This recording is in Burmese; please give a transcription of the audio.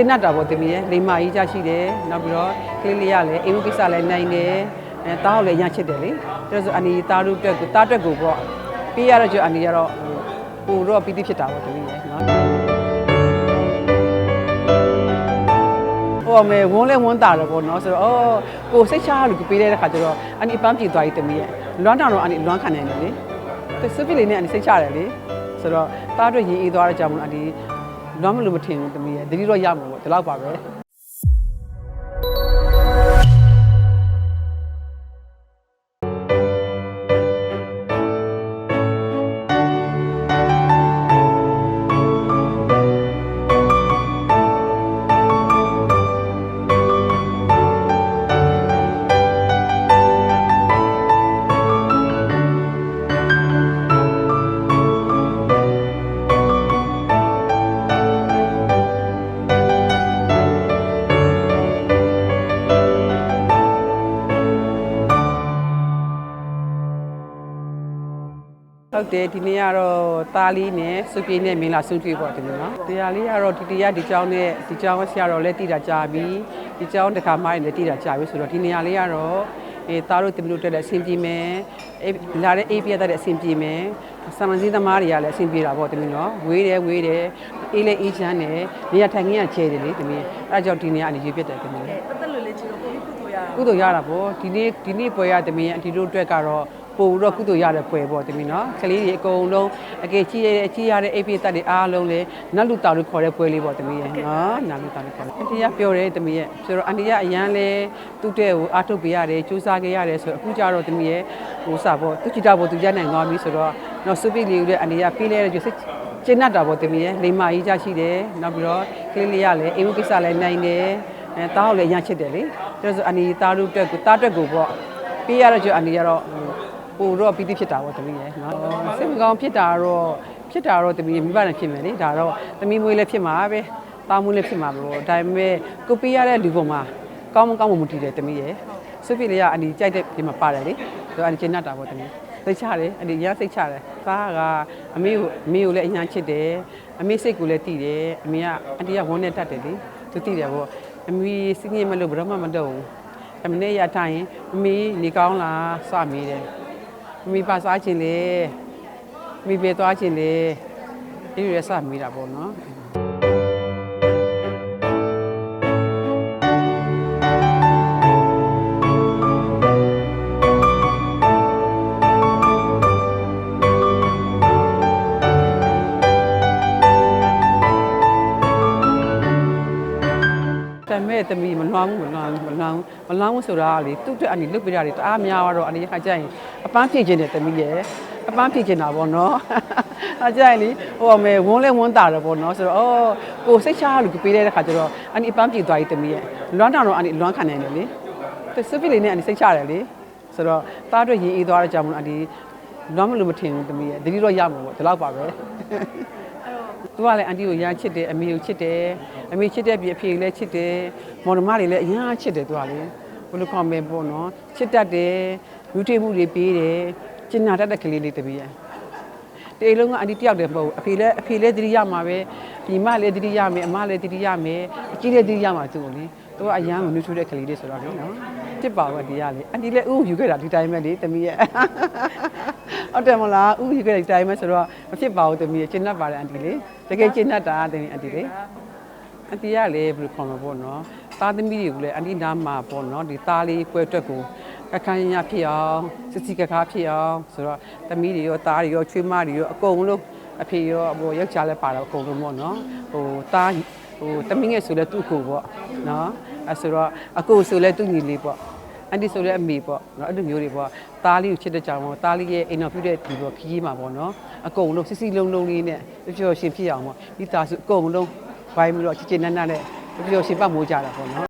ကျဉ်တ်တာပေါ့တမီးရဲ့လိမ္မာကြီးကြရှိတယ်နောက်ပြီးတော့ကလေးလေးရလည်းအိမ်ဝကိစ္စလည်းနိုင်တယ်အဲတားကိုလည်းရမ်းချစ်တယ်လေဒါဆိုအနီတားတို့တက်ကိုတားတက်ကိုပေါ့ပြီးရတော့ကျအနီကတော့ဟိုတော့ပီတိဖြစ်တာပေါ့တမီးရဲ့နော်ဟိုမဲဝန်းလဲဝန်းတာတော့ပေါ့နော်ဆိုတော့အော်ကိုစိတ်ချလို့ပေးတဲ့ခါကျတော့အနီပန်းပြေသွားပြီတမီးရဲ့လွမ်းတောင်တော့အနီလွမ်းခံနေတယ်လေသူစပစ်လေးနဲ့အနီစိတ်ချတယ်လေဆိုတော့တားအတွက်ရင်အေးသွားတဲ့ကြောင့်မလို့အနီ လွမ်းမလို့မထင်ဘူးတမီးရဲ့တတိတော့ရမှာပေါ့ဒီလောက်ပါပဲ ဟုတ်တယ်ဒီနေ့ကတော့သားလေးနဲ့စုပြေနဲ့မင်းလာစုတွေ့ပေါ့ဒီလိုနော်တရားလေးကတော့ဒီတရားဒီကြောင်းနဲ့ဒီကြောင်းဆရာတော်လည်းတည်တာကြာပြီဒီကြောင်းတစ်ခါမှလည်းတည်တာကြာပြီဆိုတော့ဒီနေရာလေးကတော့အဲသားတို့တင်လို့တက်တဲ့အဆင်ပြေမယ်အဲလာတဲ့အေးပြတ်တဲ့အဆင်ပြေမယ်ဆာမန်စည်းသမားတွေကလည်းအဆင်ပြေတာပေါ့ဒီလိုနော်ဝေးတယ်ဝေးတယ်အေးလေးအေးချမ်းတယ်နေရာထိုင်ခင်းကချဲတယ်လေဒီနေ့အဲဒါကြောင့်ဒီနေရာအနေရွေးပြတ်တယ်ဒီနေ့ပတ်သက်လို့လေချင်တော့ကိုကြီးကုသိုလ်ရအောင်ကုသိုလ်ရတာပေါ့ဒီနေ့ဒီနေ့ပွဲရတမင်အတီတို့အတွက်ကတော့ ပို့ပြီးတော့ကုသိုလ်ရတဲ့ပွဲပေါ့တမင်နော်ကလေးတွေအကုန်လုံးအကေကြီးရတဲ့အကြီးရတဲ့အိပ်ပိသက်တွေအားလုံးလည်းနတ်လူတောင်လို့ခေါ်တဲ့ပွဲလေးပေါ့တမင်ရဲ့နော်နတ်လူတောင်လို့ခေါ်တယ်အတီရပြောတယ်တမင်ရဲ့ဆိုတော့အန်တီရအရန်လဲသူ့တဲ့ကိုအားထုတ်ပေးရတယ်စူးစမ်းခဲ့ရတယ်ဆိုတော့အခုကျတော့တမင်ရဲ့ဟိုစားပေါ့သူချီတာပေါ့သူရနိုင်သွားပြီဆိုတော့နော်စုပိလေးကိုလည်းအန်တီရပေးလဲတဲ့ကျစိတ်ကျင်းတ်တာပေါ့တမင်ရဲ့လိမ္မာကြီးကြရှိတယ်နောက်ပြီးတော့ကလေးလေးရလည်းအိမ်ဝကိစ္စလည်းနိုင်တယ်အဲတားကိုလည်းရမ်းချစ်တယ်လေဒါဆိုအနီတားတို့တက်ကိုတားတက်ကိုပေါ့ပေးရတော့ကျအနီကတော့ ဟိုတော့ပီတိဖြစ်တာပေါ့တမီးရဲ့နော်စိတ်မကောင်းဖြစ်တာတော့ဖြစ်တာတော့တမီးမိဘနဲ့ဖြစ်မယ်လေဒါတော့တမီးမွေးလည်းဖြစ်မှာပဲတားမွေးလည်းဖြစ်မှာပဲပေါ့ဒါပေမဲ့ကိုပေးရတဲ့လူပေါ်မှာကောင်းမကောင်းမမတည်တယ်တမီးရဲ့စွပိလေးကအနီကြိုက်တဲ့ဒီမှာပါတယ်လေဒါအနီကျင်းတ်တာပေါ့တမီးစိတ်ချတယ်အနီရစိတ်ချတယ်သားကအမေကိုအမေကိုလည်းအညာချစ်တယ်အမေစိတ်ကိုလည်းတည်တယ်အမေကအန်တီကဝန်းနဲ့တတ်တယ်လေသူတည်တယ်ပေါ့အမေစင်းငယ်မလို့ဘယ်တော့မှမတော့ဘူးအမနေ့ရထိုင်အမေနေကောင်းလားစမေးတယ်အ မေပါစားခြင်းလေအမေပဲသွားခြင်းလေအဲ့ဒီရစမေးတာပေါ့နော် တမဲ့တမီမလွှမ်းဘူးမလွှမ်းဘူးမလွှမ်းဘူးမလွှမ်းဘူးဆိုတာကလေသူ့အတွက်အနေလုတ်ပြရတယ်တအားများတော့အနေခါကျရင်အပန်းဖြည့်ခြင်းတယ်တမီရဲ့အပန်းဖြည့်ခြင်းတာပေါ့နော်အားကျရင်လေဟိုမဲဝန်းလဲဝန်းတာတော့ပေါ့နော်ဆိုတော့အော်ကိုစိတ်ချလို့ပေးတဲ့ခါကျတော့အနေအပန်းဖြည့်သွားပြီတမီရဲ့လွမ်းတောင်တော့အနေလွမ်းခံနေတယ်လေသူစပစ်လေးနဲ့အနေစိတ်ချတယ်လေဆိုတော့တားအတွက်ရင်အေးသွားတဲ့ကြောင့်မလို့အနေလွမ်းမလို့မထင်ဘူးတမီရဲ့တတိတော့ရမှာပေါ့ဒီလောက်ပါပဲ သူကလည်းအန်တီကိုရမ်းချစ်တယ်အမေကိုချစ်တယ်အမေချစ်တဲ့ပြည်အဖေကိုလည်းချစ်တယ်မော်ဒမတွေလည်းအရမ်းချစ်တယ်သူကလည်းဘယ်လိုကောင်းမဲပေါ့နော်ချစ်တတ်တယ်လူထိမှုတွေပေးတယ်ကျင်နာတတ်တဲ့ကလေးလေးတပည့်ရတေလုံးကအန်တီတယောက်တည်းမဟုတ်ဘူးအဖေလည်းအဖေလည်းတတိရမှာပဲဒီမလည်းတတိရမယ်အမလည်းတတိရမယ်အကြီးလည်းတတိရမှာသူ့ကိုလေသူကအရန်ကိုနှွှထိုးတဲ့ကလေးလေးဆိုတော့လေနော်ဖြစ်ပါဘူးဒီကလေအန်တီလည်းဥယူခဲ့တာဒီတိုင်းပဲလေတမီးရဲ့ ဟုတ်တယ်မလားဥယူခဲ့တဲ့ဒီတိုင်းပဲဆိုတော့မဖြစ်ပါဘူးတမီးရဲ့ကျင်납ပါတယ်အန်တီလေတကယ်ကျင်납တာတမီးအန်တီလေအန်တီကလည်းဘယ်လိုခေါ်မှာပေါ့နော်သားသမီးတွေကိုလည်းအန်တီနားမှာပေါ့နော်ဒီသားလေးကွဲတွက်ကိုကခန်းရဖြစ်အောင်စစ်စီကခါဖြစ်အောင်ဆိုတော့သမီးတွေရောသားတွေရောချွေးမတွေရောအကုန်လုံးအဖေရောဟိုယောက်ျားလည်းပါတော့အကုန်လုံးပေါ့နော်ဟိုသားဟိုတမင်းငယ်ဆိုလဲသူ့ကိုပေါ့နော်အဲဆိုတော့အကိုဆိုလဲသူ့ညီလေးပေါ့ အန်တီဆိုလဲအမေပေါ့နော်အဲ့လိုမျိုးတွေပေါ့သားလေးကိုချစ်တဲ့ကြောင်ပေါ့သားလေးရဲ့အိမ်တော်ပြုတဲ့ဒီပေါ့ခကြီးမှာပေါ့နော်အကုန်လုံးစစ်စစ်လုံးလုံးလေးနဲ့ပျော်ပျော်ရှင်ဖြစ်အောင်ပေါ့ဒီသားစုအကုန်လုံးဘိုင်းပြီးတော့ချစ်ချစ်နန်းနန်းနဲ့ပျော်ပျော်ရှင်ပတ်မိုးကြတာပေါ့နော်